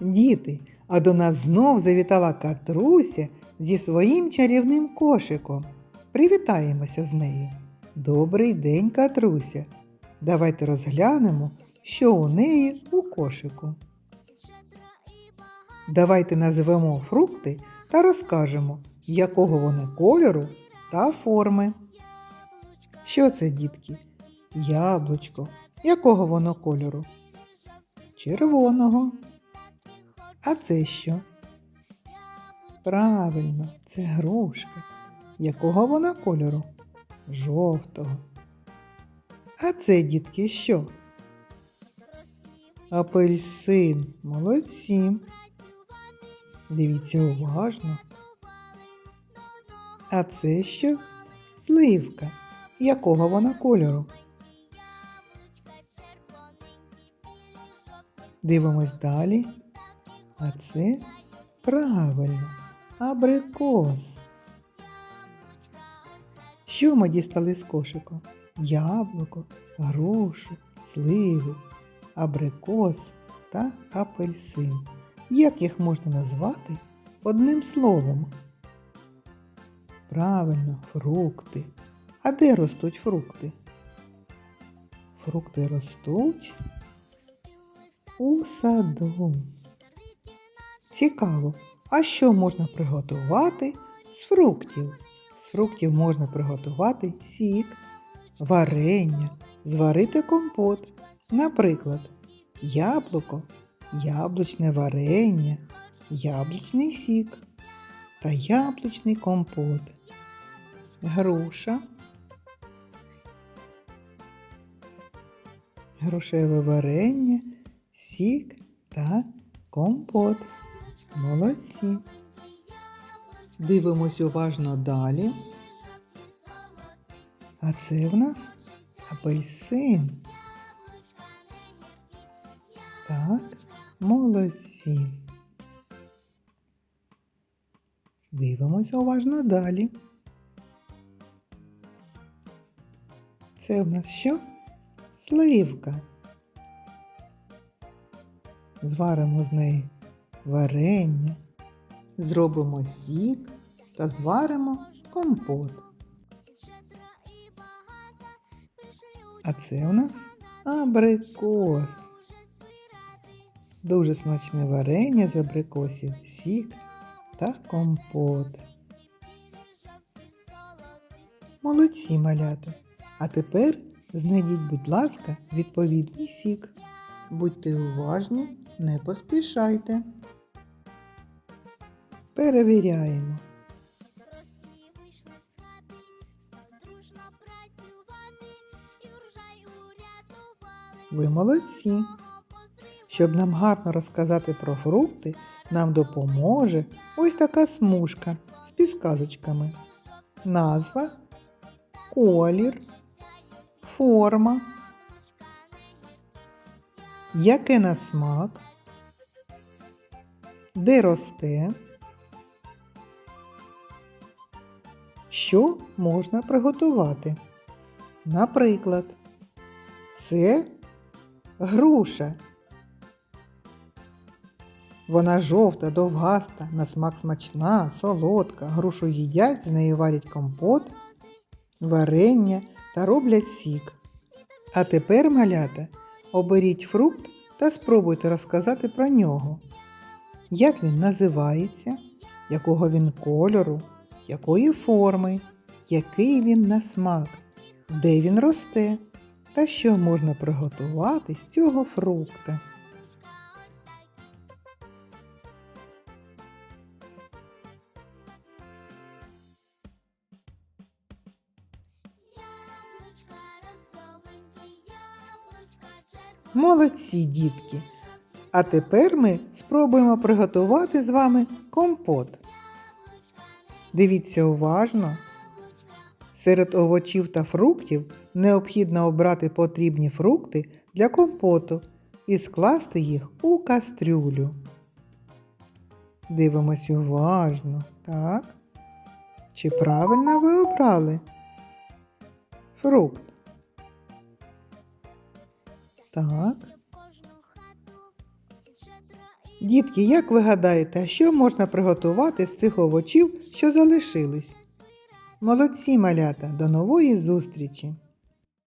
Діти, а до нас знов завітала Катруся зі своїм чарівним кошиком. Привітаємося з нею. Добрий день, Катруся. Давайте розглянемо, що у неї у кошику. Давайте назвемо фрукти та розкажемо, якого вони кольору та форми. Що це, дітки? Яблучко. Якого воно кольору? Червоного. А це що? Правильно, це грушка. Якого вона кольору? Жовтого. А це, дітки, що? Апельсин. Молодці. Дивіться уважно. А це що? Сливка. Якого вона кольору? Дивимось далі. А це правильно абрикос. Що ми дістали з кошика? Яблуко, грушу, сливу, абрикос та апельсин. Як їх можна назвати одним словом? Правильно, фрукти. А де ростуть фрукти? Фрукти ростуть у саду. Цікаво, а що можна приготувати з фруктів? З фруктів можна приготувати сік, варення, зварити компот. Наприклад, яблуко, яблучне варення, яблучний сік та яблучний компот. Груша, грушеве варення, сік та компот. Молодці. Дивимось уважно далі. А це в нас апельсин. Так, молодці. Дивимося уважно далі. Це в нас що? Сливка. Зваримо з неї варення, зробимо сік та зваримо компот. А це у нас абрикос. Дуже смачне варення з абрикосів, сік та компот. Молодці малята. А тепер знайдіть, будь ласка, відповідний сік. Будьте уважні, не поспішайте. Урятували. Ви молодці. Щоб нам гарно розказати про фрукти, нам допоможе ось така смужка з підказочками. Назва, колір, форма. Яке на смак? Де росте? Що можна приготувати? Наприклад, це груша. Вона жовта, довгаста, на смак смачна, солодка. Грушу їдять, з неї варять компот, варення та роблять сік. А тепер, малята, оберіть фрукт та спробуйте розказати про нього. Як він називається, якого він кольору, якої форми, який він на смак, де він росте та що можна приготувати з цього фрукта. Молодці, дітки! А тепер ми спробуємо приготувати з вами компот. Дивіться уважно. Серед овочів та фруктів необхідно обрати потрібні фрукти для компоту і скласти їх у кастрюлю. Дивимось уважно, так? Чи правильно ви обрали фрукт? Так. Дітки, як ви гадаєте, що можна приготувати з цих овочів, що залишились? Молодці малята, до нової зустрічі!